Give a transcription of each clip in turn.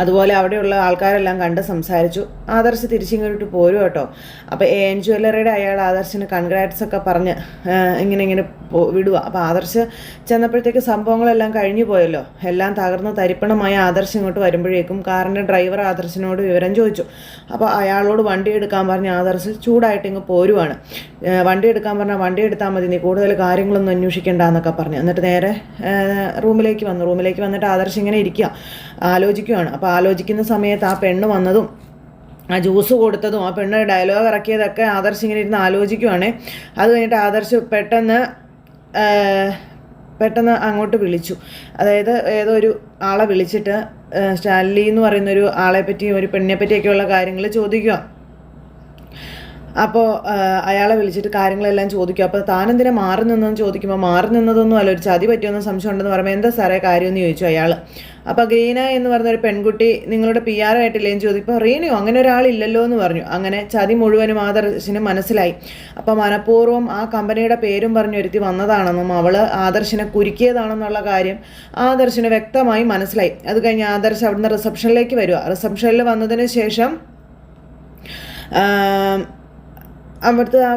അതുപോലെ അവിടെയുള്ള ആൾക്കാരെല്ലാം കണ്ട് സംസാരിച്ചു. ആദർശ് തിരിച്ചിങ്ങോട്ട് പോരും കേട്ടോ. അപ്പോൾ എ എൻ ജ്വല്ലറിയുടെ അയാൾ ആദർശിന് കൺഗ്രാറ്റ്സ് ഒക്കെ പറഞ്ഞ് ഇങ്ങനെ ഇങ്ങനെ വിടുക അപ്പോൾ ആദർശ് ചെന്നപ്പോഴത്തേക്ക് സംഭവങ്ങളെല്ലാം കഴിഞ്ഞു പോയല്ലോ. എല്ലാം തകർന്ന് തരിപ്പണമായ ആദർശ് ഇങ്ങോട്ട് വരുമ്പോഴേക്കും കാറിന്റെ ഡ്രൈവർ ആദർശിനോട് വിവരം ചോദിച്ചു. അപ്പോൾ അയാളോട് വണ്ടി എടുക്കാൻ പറഞ്ഞ ആദർശ് ചൂടായിട്ട് ഇങ്ങ് പോരുവാണ്. വണ്ടി എടുക്കാൻ പറഞ്ഞാൽ വണ്ടി എടുത്താൽ മതി നീ കൂടുതൽ കാര്യങ്ങളൊന്നും അന്വേഷിക്കേണ്ട എന്നൊക്കെ പറഞ്ഞു. എന്നിട്ട് നേരെ റൂമിലേക്ക് വന്നു. റൂമിലേക്ക് വന്നിട്ട് ആദർശ് ഇങ്ങനെ ഇരിക്കുക ആലോചിക്കുകയാണ് അപ്പോൾ ആലോചിക്കുന്ന സമയത്ത് ആ പെണ്ണ് വന്നതും ആ ജ്യൂസ് കൊടുത്തതും ആ പെണ്ണ് ഡയലോഗ് ഇറക്കിയതൊക്കെ ആദർശ് ഇങ്ങനെ ഇരുന്ന് ആലോചിക്കുവാണേ. അത് കഴിഞ്ഞിട്ട് ആദർശ് പെട്ടെന്ന് പെട്ടെന്ന് അങ്ങോട്ട് വിളിച്ചു. അതായത് ഏതോ ഒരു ആളെ വിളിച്ചിട്ട് സ്റ്റാലി എന്ന് പറയുന്ന ഒരു ആളെ പറ്റി ഒരു പെണ്ണിനെ പറ്റിയൊക്കെയുള്ള കാര്യങ്ങൾ ചോദിക്കുക അപ്പോൾ അയാളെ വിളിച്ചിട്ട് കാര്യങ്ങളെല്ലാം ചോദിക്കും. അപ്പോൾ താനെന്തിനെ മാറി നിന്നെന്ന് ചോദിക്കുമ്പോൾ മാറി നിന്നതൊന്നും അല്ല. ഒരു ചതി പറ്റിയൊന്നും സംശയം ഉണ്ടെന്ന് പറയുമ്പോൾ എന്താ സാറേ കാര്യമെന്ന് ചോദിച്ചു അയാൾ അപ്പോൾ ഗ്രീന എന്ന് പറഞ്ഞ ഒരു പെൺകുട്ടി നിങ്ങളുടെ പി ആർ ആയിട്ടില്ലേന്ന് ചോദിക്കുമ്പോൾ റീനയോ? അങ്ങനെ ഒരാളില്ലല്ലോ എന്ന് പറഞ്ഞു. അങ്ങനെ ചതി മുഴുവനും ആദർശിന് മനസ്സിലായി. അപ്പോൾ മനഃപൂർവം ആ കമ്പനിയുടെ പേരും പറഞ്ഞ് ഒരുത്തി വന്നതാണെന്നും അവൾ ആദർശനെ കുരുക്കിയതാണെന്നുള്ള കാര്യം ആദർശിന് വ്യക്തമായി മനസ്സിലായി. അത് കഴിഞ്ഞ് ആദർശ് അവിടുന്ന് റിസപ്ഷനിലേക്ക് വരിക റിസപ്ഷനിൽ വന്നതിന് ശേഷം അവിടുത്തെ ആ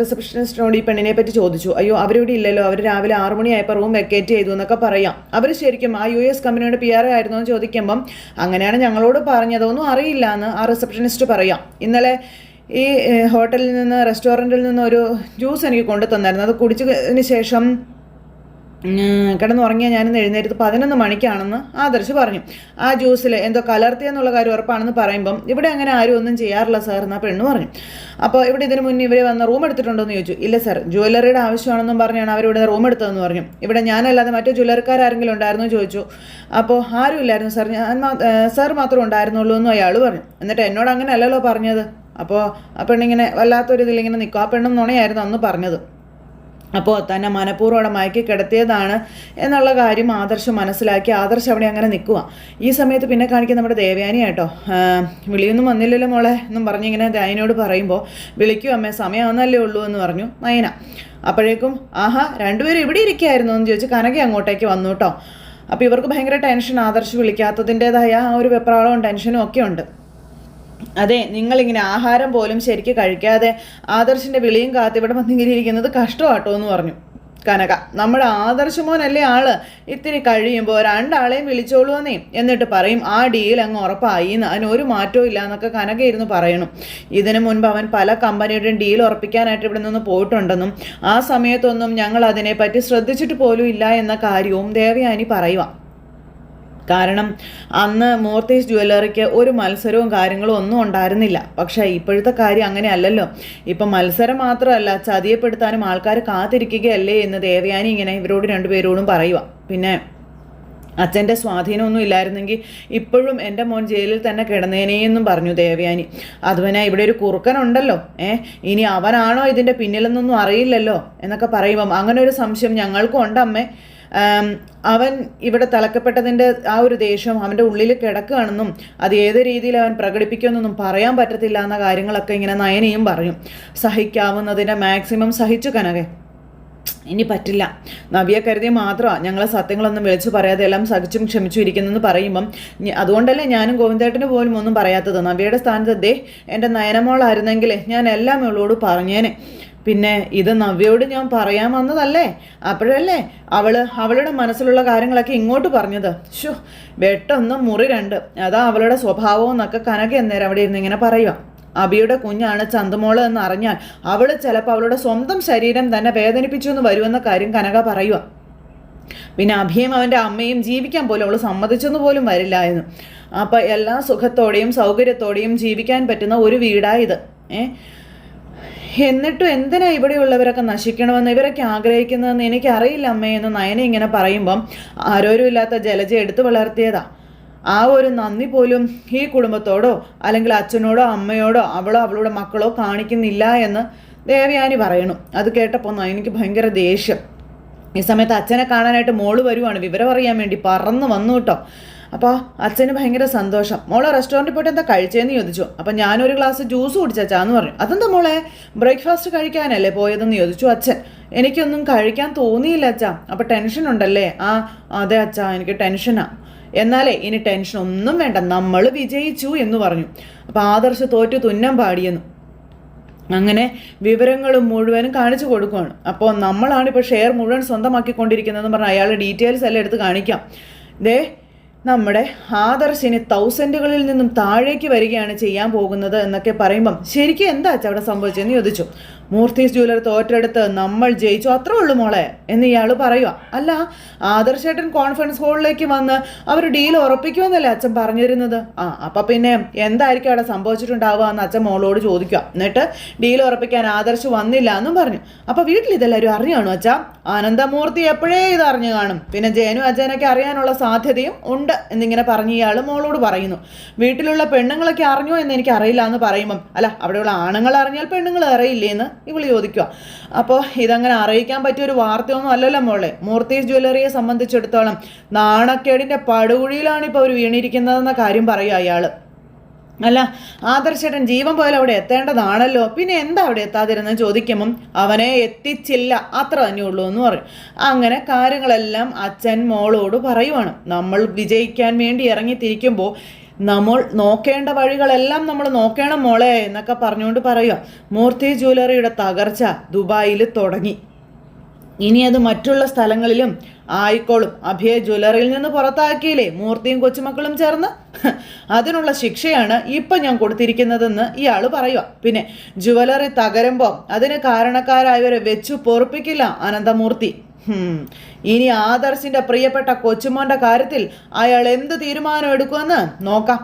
റിസപ്ഷനിസ്റ്റിനോട് ഈ പെണ്ണിനെ പറ്റി ചോദിച്ചു. അയ്യോ അവരിവിടെ ഇല്ലല്ലോ. അവർ രാവിലെ ആറു മണിയായപ്പോൾ റൂം വെക്കേറ്റ് ചെയ്തു എന്നൊക്കെ പറയാം. അവർ ശരിക്കും ആ യു എസ് കമ്പനിയുടെ പി ആർ ആയിരുന്നു എന്ന് ചോദിക്കുമ്പം അങ്ങനെയാണ് ഞങ്ങളോട് പറഞ്ഞതൊന്നും അറിയില്ല എന്ന് ആ റിസപ്ഷനിസ്റ്റ് പറയാം. ഇന്നലെ ഈ ഹോട്ടലിൽ നിന്ന് റെസ്റ്റോറന്റിൽ നിന്ന് ഒരു ജ്യൂസ് എനിക്ക് കൊണ്ടു തന്നായിരുന്നു അത് കുടിച്ചതിന് ശേഷം ഉം, കിടന്നുറങ്ങിയ ഞാനിന്ന് എഴുന്നേറ്റ് പതിനൊന്ന് മണിക്കാണെന്ന് ആദർശ് പറഞ്ഞു. ആ ജ്യൂസിൽ എന്തോ കലർത്തിയെന്നുള്ള കാര്യം ഉറപ്പാണെന്ന് പറയുമ്പം ഇവിടെ അങ്ങനെ ആരും ഒന്നും ചെയ്യാറില്ല സാർ എന്നാ പെണ്ണ് പറഞ്ഞു. അപ്പോൾ ഇവിടെ ഇതിന് മുന്നേ ഇവർ വന്ന് റൂം എടുത്തിട്ടുണ്ടോ എന്ന് ചോദിച്ചു. ഇല്ല സാർ ജ്വല്ലറിയുടെ ആവശ്യമാണെന്നും പറഞ്ഞാണ് അവരിവിടെ റൂം എടുത്തതെന്ന് പറഞ്ഞു. ഇവിടെ ഞാനല്ലാതെ മറ്റു ജ്വല്ലറിക്കാരെങ്കിലും ഉണ്ടായിരുന്നു ചോദിച്ചു. അപ്പോൾ ആരും ഇല്ലായിരുന്നു സാർ ഞാൻ സാർ മാത്രമേ ഉണ്ടായിരുന്നുള്ളൂ എന്നും അയാൾ പറഞ്ഞു. എന്നിട്ട് എന്നോട് അങ്ങനെ അല്ലല്ലോ പറഞ്ഞത്. അപ്പോൾ ആ പെണ്ണിങ്ങനെ വല്ലാത്തൊരു ഇതിലിങ്ങനെ നിൽക്കും ആ പെണ്ണും നുണയായിരുന്നു അന്ന് പറഞ്ഞത്. അപ്പോൾ തന്നെ മനഃപൂർവം അവിടെ മയക്കി കിടത്തിയതാണ് എന്നുള്ള കാര്യം ആദർശ് മനസ്സിലാക്കി. ആദർശ് അവിടെ അങ്ങനെ നിൽക്കുക ഈ സമയത്ത് പിന്നെ കാണിക്കുന്ന നമ്മുടെ ദേവയാനി കേട്ടോ വിളിയൊന്നും വന്നില്ലല്ലോ മോളെ എന്നും പറഞ്ഞിങ്ങനെ ദയനോട് പറയുമ്പോൾ വിളിക്കൂ അമ്മേ സമയമാണെന്നല്ലേ ഉള്ളൂ എന്ന് പറഞ്ഞു നയന. അപ്പോഴേക്കും ആഹാ രണ്ടുപേരും ഇവിടെ ഇരിക്കുകയായിരുന്നു എന്ന് ചോദിച്ച് കനകി അങ്ങോട്ടേക്ക് വന്നു കേട്ടോ. അപ്പോൾ ഇവർക്ക് ഭയങ്കര ടെൻഷൻ ആദർശ് വിളിക്കാത്തതിന്റെതായ ആ ഒരു വെപ്രാളവും ടെൻഷനും ഒക്കെ ഉണ്ട്. അതെ നിങ്ങളിങ്ങനെ ആഹാരം പോലും ശരിക്ക് കഴിക്കാതെ ആദർശിന്റെ വിളിയും കാത്ത് ഇവിടെ ഇരിക്കുന്നത് കഷ്ടമാട്ടോ എന്ന് പറഞ്ഞു. കനക നമ്മുടെ ആദർശമോനല്ലേ ആൾ? ഇത്തിരി കഴിയുമ്പോൾ രണ്ടാളെയും വിളിച്ചോളൂന്നേ എന്നിട്ട് പറയും ആ ഡീൽ അങ്ങ് ഉറപ്പായി. എന്ന് അതിന് ഒരു മാറ്റവും ഇല്ല എന്നൊക്കെ കനക ഇരുന്ന് പറയണം. ഇതിനു മുൻപ് അവൻ പല കമ്പനിയുടെയും ഡീൽ ഉറപ്പിക്കാനായിട്ട് ഇവിടെ നിന്ന് പോയിട്ടുണ്ടെന്നും ആ സമയത്തൊന്നും ഞങ്ങൾ അതിനെപ്പറ്റി ശ്രദ്ധിച്ചിട്ട് പോലും ഇല്ല എന്ന കാര്യവും ദേവയാനി പറയുക കാരണം അന്ന് മൂർത്തീസ് ജ്വല്ലറിക്ക് ഒരു മത്സരവും കാര്യങ്ങളും ഒന്നും ഉണ്ടായിരുന്നില്ല. പക്ഷേ ഇപ്പോഴത്തെ കാര്യം അങ്ങനെ അല്ലല്ലോ. ഇപ്പം മത്സരം മാത്രമല്ല ചതിയപ്പെടുത്താനും ആൾക്കാർ കാത്തിരിക്കുകയല്ലേ എന്ന് ദേവയാനി ഇങ്ങനെ ഇവരോട് രണ്ടുപേരോടും പറയുക പിന്നെ അച്ഛന്റെ സ്വാധീനമൊന്നും ഇല്ലായിരുന്നെങ്കിൽ ഇപ്പോഴും എന്റെ മോൻ ജയിലിൽ തന്നെ കിടന്നേനേയെന്നും പറഞ്ഞു ദേവയാനി. അതുപോലെ ഇവിടെ ഒരു കുറുക്കനുണ്ടല്ലോ. ഏ ഇനി അവനാണോ ഇതിന്റെ പിന്നിലെന്നൊന്നും അറിയില്ലല്ലോ എന്നൊക്കെ പറയുമ്പം അങ്ങനെ ഒരു സംശയം ഞങ്ങൾക്കും ഉണ്ട് അമ്മേ ആം, അവൻ ഇവിടെ തളക്കപ്പെട്ടതിന്റെ ആ ഒരു ദേഷ്യം അവന്റെ ഉള്ളിൽ കിടക്കുകയാണെന്നും അത് ഏത് രീതിയിൽ അവൻ പ്രകടിപ്പിക്കുമെന്നൊന്നും പറയാൻ പറ്റത്തില്ല എന്ന കാര്യങ്ങളൊക്കെ ഇങ്ങനെ നയനയും പറയും. സഹിക്കാവുന്നതിന്റെ മാക്സിമം സഹിച്ചു കനകെ. ഇനി പറ്റില്ല. നവിയെ കരുതി മാത്രമാണ് ഞങ്ങളെ സത്യങ്ങളൊന്നും വിളിച്ചു പറയാതെ എല്ലാം സഹിച്ചും ക്ഷമിച്ചും ഇരിക്കുന്നെന്ന് പറയുമ്പം അതുകൊണ്ടല്ലേ ഞാനും ഗോവിന്ദേട്ടന് പോലും ഒന്നും പറയാത്തത്. നവിയുടെ സ്ഥാനത്ത് ദേ എന്റെ നയനമോളായിരുന്നെങ്കിൽ ഞാൻ എല്ലാം ഇവളോട് പറഞ്ഞേനെ. പിന്നെ ഇത് നവ്യയോട് ഞാൻ പറയാൻ വന്നതല്ലേ? അപ്പോഴല്ലേ അവൾ അവളുടെ മനസ്സിലുള്ള കാര്യങ്ങളൊക്കെ ഇങ്ങോട്ട് പറഞ്ഞത്. ഷോ വെട്ടൊന്ന് മുറി രണ്ട്. അതാ അവളുടെ സ്വഭാവം എന്നൊക്കെ കനക എന്നേരം അവിടെ ഇരുന്ന് ഇങ്ങനെ പറയുക അബിയുടെ കുഞ്ഞാണ് ചന്തുമോൾ എന്ന് അറിഞ്ഞാൽ അവൾ ചിലപ്പോൾ അവളുടെ സ്വന്തം ശരീരം തന്നെ വേദനിപ്പിച്ചു എന്ന് വരുമെന്ന കാര്യം കനക പറയുക പിന്നെ അഭിയും അവന്റെ അമ്മയും ജീവിക്കാൻ പോലും അവൾ സമ്മതിച്ചെന്ന് പോലും വരില്ല എന്ന്. അപ്പം എല്ലാ സുഖത്തോടെയും സൗകര്യത്തോടെയും ജീവിക്കാൻ പറ്റുന്ന ഒരു വീടായത് ഏ? എന്നിട്ടും എന്തിനാ ഇവിടെയുള്ളവരൊക്കെ നശിക്കണമെന്ന് ഇവരൊക്കെ ആഗ്രഹിക്കുന്നതെന്ന് എനിക്കറിയില്ല അമ്മേ എന്ന് നയന ഇങ്ങനെ പറയുമ്പം ആരോരും ഇല്ലാത്ത ജലജ എടുത്തു വളർത്തിയതാ. ആ ഒരു നന്ദി പോലും ഈ കുടുംബത്തോടോ അല്ലെങ്കിൽ അച്ഛനോടോ അമ്മയോടോ അവളോ അവളുടെ മക്കളോ കാണിക്കുന്നില്ല എന്ന് ദേവയാനി പറയണു അത് കേട്ടപ്പോൾ എനിക്ക് ഭയങ്കര ദേഷ്യം. ഈ സമയത്ത് അച്ഛനെ കാണാനായിട്ട് മോൾ വരുവാണ്. വിവരം അറിയാൻ വേണ്ടി പറന്ന് വന്നു കേട്ടോ. അപ്പോൾ അച്ഛന് ഭയങ്കര സന്തോഷം. മോളെ റെസ്റ്റോറന്റിൽ പോയിട്ട് എന്താ കഴിച്ചതെന്ന് ചോദിച്ചു. അപ്പം ഞാനൊരു ഗ്ലാസ് ജ്യൂസ് കുടിച്ചാന്ന് പറഞ്ഞു. അതെന്താ മോളെ? ബ്രേക്ക്ഫാസ്റ്റ് കഴിക്കാനല്ലേ പോയതെന്ന് ചോദിച്ചു അച്ഛൻ. എനിക്കൊന്നും കഴിക്കാൻ തോന്നിയില്ല അച്ഛാ. അപ്പോൾ ടെൻഷൻ ഉണ്ടല്ലേ? ആ അതെ അച്ഛാ എനിക്ക് ടെൻഷനാണ് എന്നാലേ ഇനി ടെൻഷൻ ഒന്നും വേണ്ട. നമ്മൾ വിജയിച്ചു എന്ന് പറഞ്ഞു. അപ്പോൾ ആദർശ തോറ്റു തുന്നം പാടിയെന്നു. അങ്ങനെ വിവരങ്ങളും മുഴുവനും കാണിച്ചു കൊടുക്കുകയാണ് അപ്പോൾ നമ്മളാണ് ഇപ്പോൾ ഷെയർ മുഴുവൻ സ്വന്തമാക്കിക്കൊണ്ടിരിക്കുന്നതെന്ന് പറഞ്ഞാൽ അയാളുടെ ഡീറ്റെയിൽസ് എല്ലാം എടുത്ത് കാണിക്കാം. ദേ നമ്മുടെ ആദർശിന് തൗസൻഡുകളിൽ നിന്നും താഴേക്ക് വരികയാണ് ചെയ്യാൻ പോകുന്നത് എന്നൊക്കെ പറയുമ്പം ശരിക്കും എന്താ അവിടെ സംഭവിച്ചതെന്ന് ചോദിച്ചു. മൂർത്തീസ് ജ്വല്ലർ തോറ്റെടുത്ത് നമ്മൾ ജയിച്ചു അത്രേ ഉള്ളൂ മോളെ എന്ന് ഇയാൾ പറയുക അല്ല ആദർശേട്ടൻ കോൺഫറൻസ് ഹോളിലേക്ക് വന്ന് അവർ ഡീൽ ഉറപ്പിക്കുമെന്നല്ലേ അച്ഛൻ പറഞ്ഞിരുന്നത്? ആ അപ്പം പിന്നെ എന്തായിരിക്കും അവിടെ സംഭവിച്ചിട്ടുണ്ടാവുക എന്ന് അച്ഛൻ മോളോട് ചോദിക്കുക എന്നിട്ട് ഡീൽ ഉറപ്പിക്കാൻ ആദർശ് വന്നില്ല എന്നും പറഞ്ഞു. അപ്പോൾ വീട്ടിൽ ഇതെല്ലാവരും അറിയാണോ അച്ഛാ? ആനന്ദമൂർത്തി എപ്പോഴേ ഇത് അറിഞ്ഞു കാണും? പിന്നെ ജയനും അജയനൊക്കെ അറിയാനുള്ള സാധ്യതയും ഉണ്ട്. എന്നിങ്ങനെ പറഞ്ഞ് ഇയാൾ മോളോട് പറയുന്നു. വീട്ടിലുള്ള പെണ്ണുങ്ങളൊക്കെ അറിഞ്ഞോ എന്ന് എനിക്ക് അറിയില്ല എന്ന് പറയുമ്പം അല്ല അവിടെയുള്ള ആണുങ്ങൾ അറിഞ്ഞാൽ പെണ്ണുങ്ങൾ അറിയില്ലേ എന്ന് ഇവൾ ചോദിക്കുക. അപ്പോൾ ഇതങ്ങനെ അറിയിക്കാൻ പറ്റിയ ഒരു വാർത്തയൊന്നും അല്ലല്ലോ മോളെ. മൂർത്തീസ് ജ്വല്ലറിയെ സംബന്ധിച്ചിടത്തോളം നാണക്കേടിന്റെ പടുകുഴിയിലാണ് ഇപ്പോൾ അവർ വീണിരിക്കുന്നതെന്ന കാര്യം പറയുക അയാൾ അല്ല ആദർശേട്ടൻ ജീവൻ പോയാൽ അവിടെ എത്തേണ്ടതാണല്ലോ. പിന്നെ എന്താ അവിടെ എത്താതിരുന്ന് ചോദിക്കുമ്പം? അവനെ എത്തിച്ചില്ല. അത്ര തന്നെ ഉള്ളൂ എന്ന് പറയും. അങ്ങനെ കാര്യങ്ങളെല്ലാം അച്ഛൻ മോളോട് പറയുവാണ്. നമ്മൾ വിജയിക്കാൻ വേണ്ടി ഇറങ്ങിത്തിരിക്കുമ്പോൾ നമ്മൾ നോക്കേണ്ട വഴികളെല്ലാം നമ്മൾ നോക്കണം മോളെ എന്നൊക്കെ പറഞ്ഞുകൊണ്ട് പറയുക മൂർത്തി ജ്വല്ലറിയുടെ തകർച്ച ദുബായിൽ തുടങ്ങി. ഇനി അത് മറ്റുള്ള സ്ഥലങ്ങളിലും ആയിക്കോളും. അഭയ ജ്വല്ലറിയിൽ നിന്ന് പുറത്താക്കിയില്ലേ? മൂർത്തിയും കൊച്ചുമക്കളും ചേർന്ന്? അതിനുള്ള ശിക്ഷയാണ് ഇപ്പം ഞാൻ കൊടുത്തിരിക്കുന്നതെന്ന് ഇയാൾ പറയുക പിന്നെ ജ്വല്ലറി തകരുമ്പോൾ അതിന് കാരണക്കാരായവരെ വെച്ചു പൊറുപ്പിക്കില്ല അനന്തമൂർത്തി. ഇനി ആദർശിന്റെ പ്രിയപ്പെട്ട കൊച്ചുമോന്റെ കാര്യത്തിൽ അയാൾ എന്ത് തീരുമാനം എടുക്കുമെന്ന് നോക്കാം.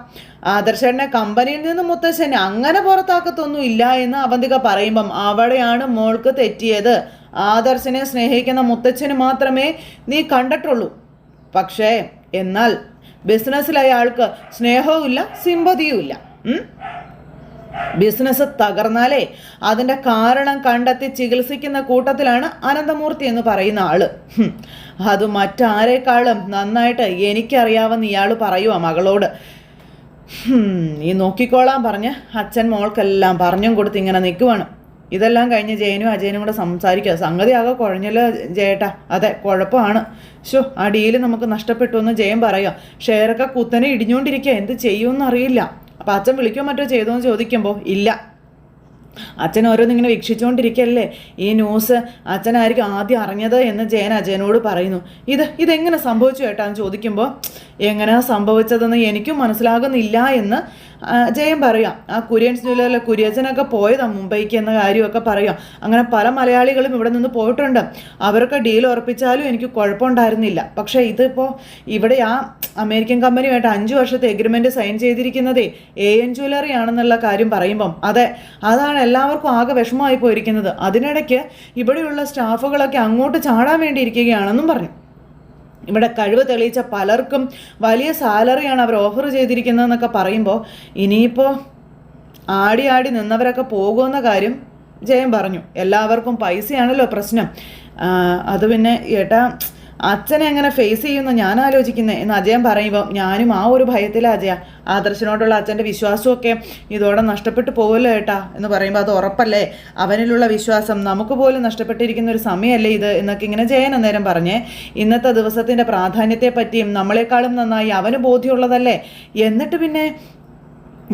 ആദർശനെ കമ്പനിയിൽ നിന്ന് മുത്തശ്ശനെ അങ്ങനെ പുറത്താക്കത്തൊന്നും ഇല്ല എന്ന് അവന്തിക പറയുമ്പം അവിടെയാണ് മോൾക്ക് തെറ്റിയത്. ആദർശനെ സ്നേഹിക്കുന്ന മുത്തച്ഛന് മാത്രമേ നീ കണ്ടിട്ടുള്ളൂ. പക്ഷേ എന്നാൽ ബിസിനസ്സിൽ അയാൾക്ക് സ്നേഹവും ഇല്ല സിമ്പതിയും ഇല്ല. ബിസിനസ് തകർന്നാലേ അതിന്റെ കാരണം കണ്ടെത്തി ചികിത്സിക്കുന്ന കൂട്ടത്തിലാണ് അനന്തമൂർത്തി എന്ന് പറയുന്ന ആൾ. അത് മറ്റാരേക്കാളും നന്നായിട്ട് എനിക്കറിയാവുന്ന ഇയാൾ പറയുക മകളോട്. ഈ നോക്കിക്കോളാൻ പറഞ്ഞ് അച്ഛൻ മോൾക്കെല്ലാം പറഞ്ഞും കൊടുത്ത് ഇങ്ങനെ നിൽക്കുവാണ് ഇതെല്ലാം കഴിഞ്ഞ് ജയനും അജയനും കൂടെ സംസാരിക്കുക സംഗതി ആകെ കുഴഞ്ഞല്ലോ ജയേട്ടാ. അതെ കുഴപ്പമാണ്. ഷോ ആ ഡീൽ നമുക്ക് നഷ്ടപ്പെട്ടു എന്ന് ജയൻ പറയുക ഷെയറൊക്കെ കുത്തനെ ഇടിഞ്ഞുകൊണ്ടിരിക്കുക എന്ത് ചെയ്യുമെന്ന് അറിയില്ല. അപ്പം അച്ഛൻ വിളിക്കോ മറ്റോ ചെയ്തോ എന്ന് ചോദിക്കുമ്പോൾ ഇല്ല. അച്ഛൻ ഓരോന്നിങ്ങനെ വീക്ഷിച്ചുകൊണ്ടിരിക്കല്ലേ? ഈ ന്യൂസ് അച്ഛനായിരിക്കും ആദ്യം അറിഞ്ഞത് എന്ന് ജയൻ അജയനോട് പറയുന്നു. ഇത് ഇതെങ്ങനെ സംഭവിച്ചു ഏട്ടാന്ന് ചോദിക്കുമ്പോൾ എങ്ങനെയാണ് സംഭവിച്ചതെന്ന് എനിക്കും മനസ്സിലാകുന്നില്ല എന്ന് ജയം പറയാം. ആ കുര്യൻസ് ജ്വല്ലറിലെ കുര്യച്ചനൊക്കെ പോയതാണ് മുംബൈക്ക് എന്ന കാര്യമൊക്കെ പറയാം. അങ്ങനെ പല മലയാളികളും ഇവിടെ നിന്ന് പോയിട്ടുണ്ട്. അവരൊക്കെ ഡീൽ ഉറപ്പിച്ചാലും എനിക്ക് കുഴപ്പമുണ്ടായിരുന്നില്ല. പക്ഷേ ഇതിപ്പോൾ ഇവിടെ ആ അമേരിക്കൻ കമ്പനിയുമായിട്ട് അഞ്ച് വർഷത്തെ എഗ്രിമെന്റ് സൈൻ ചെയ്തിരിക്കുന്നതേ എ എൻ ജ്വല്ലറി ആണെന്നുള്ള കാര്യം പറയുമ്പം. അതെ അതാണ് എല്ലാവർക്കും ആകെ വിഷമമായി പോയിരിക്കുന്നത്. അതിനിടയ്ക്ക് ഇവിടെയുള്ള സ്റ്റാഫുകളൊക്കെ അങ്ങോട്ട് ചാടാൻ വേണ്ടിയിരിക്കുകയാണെന്നും പറഞ്ഞു. ഇവിടെ കഴിവ് തെളിയിച്ച പലർക്കും വലിയ സാലറിയാണ് അവർ ഓഫർ ചെയ്തിരിക്കുന്നതെന്നൊക്കെ പറയുമ്പോൾ ഇനിയിപ്പോൾ ആടി ആടി നിന്നവരൊക്കെ പോകുമെന്ന കാര്യം ജയം പറഞ്ഞു. എല്ലാവർക്കും പൈസയാണല്ലോ പ്രശ്നം. അത് പിന്നെ ഏട്ടാ അച്ഛനെ എങ്ങനെ ഫേസ് ചെയ്യുന്നു ഞാൻ ആലോചിക്കുന്നത് എന്ന് അജയൻ പറയുമ്പോൾ ഞാനും ആ ഒരു ഭയത്തിലാണ് അജയ. ആദർശനോടുള്ള അച്ഛന്റെ വിശ്വാസമൊക്കെ ഇതോടെ നഷ്ടപ്പെട്ടു പോകല്ലോ ഏട്ടാ എന്ന് പറയുമ്പോൾ അത് ഉറപ്പല്ലേ? അവനിലുള്ള വിശ്വാസം നമുക്ക് പോലും നഷ്ടപ്പെട്ടിരിക്കുന്ന ഒരു സമയമല്ലേ ഇത്? എന്നൊക്കെ ഇങ്ങനെ ജയൻ അന്നേരം പറഞ്ഞേ. ഇന്നത്തെ ദിവസത്തിന്റെ പ്രാധാന്യത്തെ പറ്റിയും നമ്മളെക്കാളും നന്നായി അവന് ബോധ്യമുള്ളതല്ലേ? എന്നിട്ട് പിന്നെ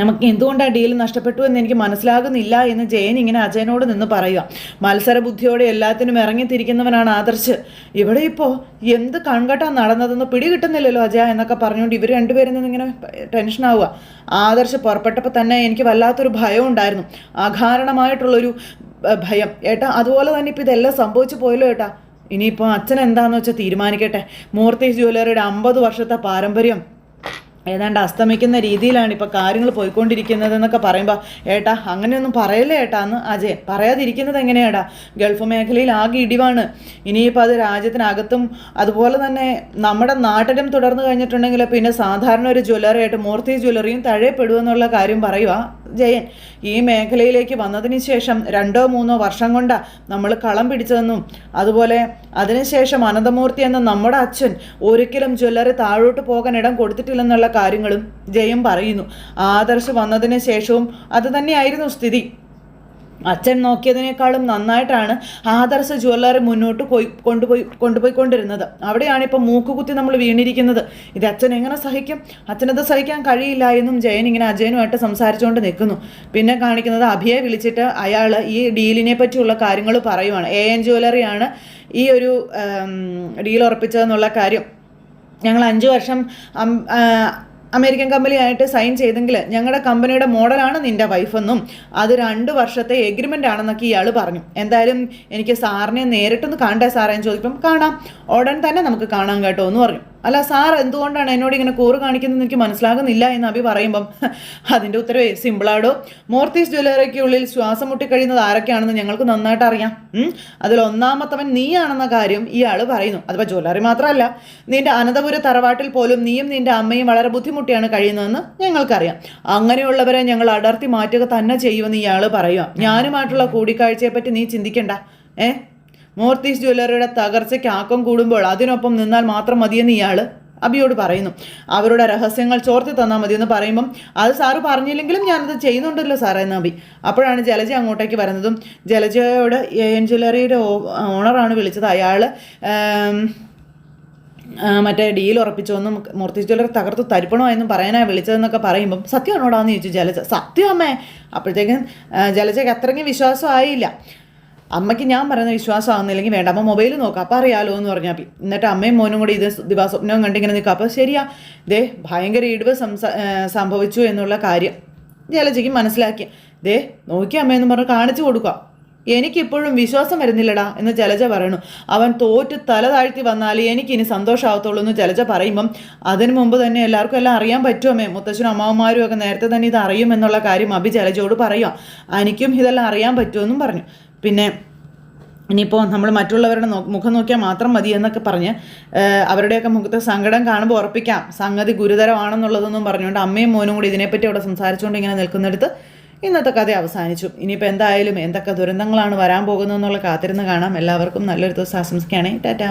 നമുക്ക് എന്തുകൊണ്ടാണ് ഡീൽ നഷ്ടപ്പെട്ടു എന്ന് എനിക്ക് മനസ്സിലാകുന്നില്ല എന്ന് ജയൻ ഇങ്ങനെ അജയനോട് നിന്ന് പറയുക. മത്സര ബുദ്ധിയോടെ എല്ലാത്തിനും ഇറങ്ങിത്തിരിക്കുന്നവനാണ് ആദർശ്. ഇവിടെ ഇപ്പോൾ എന്ത് കൺകെട്ടാണ് നടന്നതെന്ന് പിടികിട്ടുന്നില്ലല്ലോ അജയ എന്നൊക്കെ പറഞ്ഞുകൊണ്ട് ഇവർ രണ്ടുപേരും നിന്ന് ഇങ്ങനെ ടെൻഷനാവുക ആദർശ് പുറപ്പെട്ടപ്പോൾ തന്നെ എനിക്ക് വല്ലാത്തൊരു ഭയം ഉണ്ടായിരുന്നു. അകാരണമായിട്ടുള്ളൊരു ഭയം. ഏട്ടാ അതുപോലെ തന്നെ ഇപ്പോൾ ഇതെല്ലാം സംഭവിച്ചു പോയല്ലോ ഏട്ടാ. ഇനിയിപ്പോൾ അച്ഛൻ എന്താണെന്ന് വെച്ചാൽ തീരുമാനിക്കട്ടെ. മൂർത്തി ജ്വല്ലറിയുടെ അമ്പത് വർഷത്തെ പാരമ്പര്യം. ഏതാണ്ട് അസ്തമിക്കുന്ന രീതിയിലാണ് ഇപ്പോൾ കാര്യങ്ങൾ പോയിക്കൊണ്ടിരിക്കുന്നത് എന്നൊക്കെ പറയുമ്പോൾ ഏട്ടാ അങ്ങനെയൊന്നും പറയല്ലേ ഏട്ടാ എന്ന്? അജയ് പറയാതിരിക്കുന്നത് എങ്ങനെയാടാ? ഗൾഫ് മേഖലയിൽ ആകെ ഇടിവാണ്. ഇനിയിപ്പോൾ അത് രാജ്യത്തിനകത്തും അതുപോലെ തന്നെ നമ്മുടെ നാട്ടിലും തുടർന്ന് കഴിഞ്ഞിട്ടുണ്ടെങ്കിൽ പിന്നെ സാധാരണ ഒരു ജ്വല്ലറിയായിട്ട് മൂർത്തി ജ്വല്ലറിയും തഴയപ്പെടുമെന്നുള്ള കാര്യം പറയുക ജയൻ ഈ മേഖലയിലേക്ക് വന്നതിന് ശേഷം രണ്ടോ മൂന്നോ വർഷം കൊണ്ട് നമ്മൾ കളം പിടിച്ചതെന്നും അതുപോലെ അതിനുശേഷം അനന്തമൂർത്തി എന്ന നമ്മുടെ അച്ഛൻ ഒരിക്കലും ജ്വല്ലറി താഴോട്ട് പോകാൻ ഇടം കൊടുത്തിട്ടില്ലെന്നുള്ള കാര്യങ്ങളും ജയം പറയുന്നു. ആദർശ് വന്നതിന് ശേഷവും അത് തന്നെയായിരുന്നു സ്ഥിതി. അച്ഛൻ നോക്കിയതിനേക്കാളും നന്നായിട്ടാണ് ആദർശ ജ്വല്ലറി മുന്നോട്ട് പോയി കൊണ്ടുപോയി കൊണ്ടുപോയിക്കൊണ്ടിരുന്നത്. അവിടെയാണ് ഇപ്പം മൂക്കുകുത്തി നമ്മൾ വീണിരിക്കുന്നത്. ഇത് അച്ഛൻ എങ്ങനെ സഹിക്കും? അച്ഛനത് സഹിക്കാൻ കഴിയില്ല എന്നും ജയൻ ഇങ്ങനെ അജയനുമായിട്ട് സംസാരിച്ചുകൊണ്ട് നിൽക്കുന്നു. പിന്നെ കാണിക്കുന്നത് അഭിയെ വിളിച്ചിട്ട് അയാൾ ഈ ഡീലിനെ പറ്റിയുള്ള കാര്യങ്ങൾ പറയുവാണ്. എ എൻ ജ്വല്ലറിയാണ് ഈ ഒരു ഡീൽ ഉറപ്പിച്ചതെന്നുള്ള കാര്യം. ഞങ്ങൾ അഞ്ച് വർഷം അമേരിക്കൻ കമ്പനിയായിട്ട് സൈൻ ചെയ്തെങ്കിൽ ഞങ്ങളുടെ കമ്പനിയുടെ മോഡലാണ് നിന്റെ വൈഫെന്നും അത് രണ്ട് വർഷത്തെ എഗ്രിമെന്റ് ആണെന്നൊക്കെ ഇയാൾ പറഞ്ഞു. എന്തായാലും എനിക്ക് സാറിനെ നേരിട്ടൊന്ന് കാണട്ടെ സാറേ എന്ന് ചോദിക്കും കാണാം. ഉടൻ തന്നെ നമുക്ക് കാണാം കേട്ടോ എന്ന് പറഞ്ഞു. അല്ല സാർ എന്തുകൊണ്ടാണ് എന്നോട് ഇങ്ങനെ കൂറ് കാണിക്കുന്നത് എനിക്ക് മനസ്സിലാകുന്നില്ല എന്ന് അഭി പറയുമ്പം. അതിന്റെ ഉത്തരവേ സിമ്പിളാടോ മോർത്തീസ് ജ്വല്ലറിക്കുള്ളിൽ ശ്വാസം മുട്ടിക്കഴിയുന്നത് ആരൊക്കെയാണെന്ന് ഞങ്ങൾക്ക് നന്നായിട്ട് അറിയാം. അതിൽ ഒന്നാമത്തവൻ നീയാണെന്ന കാര്യം ഇയാൾ പറയുന്നു. അതിപ്പോൾ ജ്വല്ലറി മാത്രമല്ല നിന്റെ അനന്തപുര തറവാട്ടിൽ പോലും നീയും നിന്റെ അമ്മയും വളരെ ബുദ്ധിമുട്ടിയാണ് കഴിയുന്നതെന്ന് ഞങ്ങൾക്കറിയാം. അങ്ങനെയുള്ളവരെ ഞങ്ങൾ അടർത്തി മാറ്റുക തന്നെ ചെയ്യുമെന്ന് ഇയാൾ പറയുക ഞാനുമായിട്ടുള്ള കൂടിക്കാഴ്ചയെ പറ്റി നീ ചിന്തിക്കണ്ട. ഏ? മോർത്തീസ് ജ്വല്ലറിയുടെ തകർച്ചയ്ക്ക് ആക്കം കൂടുമ്പോൾ അതിനൊപ്പം നിന്നാൽ മാത്രം മതിയെന്ന് ഇയാൾ അബിയോട് പറയുന്നു. അവരുടെ രഹസ്യങ്ങൾ ചോർത്തി തന്നാൽ മതിയെന്ന് പറയുമ്പം അത് സാറ് പറഞ്ഞില്ലെങ്കിലും ഞാനത് ചെയ്യുന്നുണ്ടല്ലോ സാറേ എന്ന് അബി. അപ്പോഴാണ് ജലജ അങ്ങോട്ടേക്ക് വരുന്നതും ജലജയോട് എ എൻ ജ്വല്ലറിയുടെ ഓണറാണ് വിളിച്ചത്. അയാൾ മറ്റേ ഡീൽ ഉറപ്പിച്ചോന്നും മൂർത്തി ജ്വല്ലറി തകർത്ത് തരിപ്പണമായെന്നും പറയാനാണ് വിളിച്ചതെന്നൊക്കെ പറയുമ്പം സത്യമാണോടാന്ന് ചോദിച്ചു ജലജ. സത്യം അമ്മേ. അപ്പോഴത്തേക്കും ജലജയ്ക്ക് അത്രയ്ക്കും വിശ്വാസമായില്ല അമ്മയ്ക്ക് ഞാൻ പറയുന്ന വിശ്വാസം ആകുന്നില്ലെങ്കിൽ വേണ്ട. അമ്മ മൊബൈൽ നോക്കാം. അപ്പം അറിയാലോ എന്ന് പറഞ്ഞാൽ എന്നിട്ട് അമ്മയും മോനും കൂടി ഇത് ദിവാസ്വപ്നവും കണ്ടിങ്ങനെ നിൽക്കുക അപ്പോൾ ശരിയാ. ദേ ഭയങ്കര ഇടിവ് സംഭവിച്ചു എന്നുള്ള കാര്യം. ജലജയ്ക്ക് മനസ്സിലാക്കി. ദേ നോക്കി അമ്മയെന്ന് പറഞ്ഞ് കാണിച്ചു കൊടുക്കുക. എനിക്കിപ്പോഴും വിശ്വാസം വരുന്നില്ലടാ എന്ന് ജലജ പറയണു. അവൻ തോറ്റ് തല താഴ്ത്തി വന്നാൽ എനിക്കിനി സന്തോഷമാവത്തുള്ളൂ എന്ന് ജലജ പറയുമ്പം അതിനു മുമ്പ് തന്നെ എല്ലാവർക്കും എല്ലാം അറിയാൻ പറ്റുമേ മുത്തശ്ശനും അമ്മാവന്മാരും ഒക്കെ നേരത്തെ തന്നെ ഇത് അറിയും എന്നുള്ള കാര്യം അഭി ജലജയോട് പറയുക എനിക്കും ഇതെല്ലാം അറിയാൻ പറ്റുമെന്നും പറഞ്ഞു. പിന്നെ ഇനിയിപ്പോൾ നമ്മൾ മറ്റുള്ളവരുടെ നോ മുഖം നോക്കിയാൽ മാത്രം മതി എന്നൊക്കെ പറഞ്ഞ് അവരുടെയൊക്കെ മുഖത്തെ സങ്കടം കാണുമ്പോൾ ഉറപ്പിക്കാം. സംഗതി ഗുരുതരമാണെന്നുള്ളതൊന്നും പറഞ്ഞുകൊണ്ട് അമ്മയും മോനും കൂടി ഇതിനെപ്പറ്റി അവിടെ സംസാരിച്ചുകൊണ്ട് ഇങ്ങനെ നിൽക്കുന്നിടത്ത് ഇന്നത്തെ കഥ അവസാനിച്ചു. ഇനിയിപ്പോൾ എന്തായാലും എന്തൊക്കെ ദുരന്തങ്ങളാണ് വരാൻ പോകുന്നതെന്നുള്ള കാത്തിരുന്ന് കാണാം. എല്ലാവർക്കും നല്ലൊരു ദിവസം ആശംസിക്കുകയാണെങ്കിൽ ടാറ്റാ.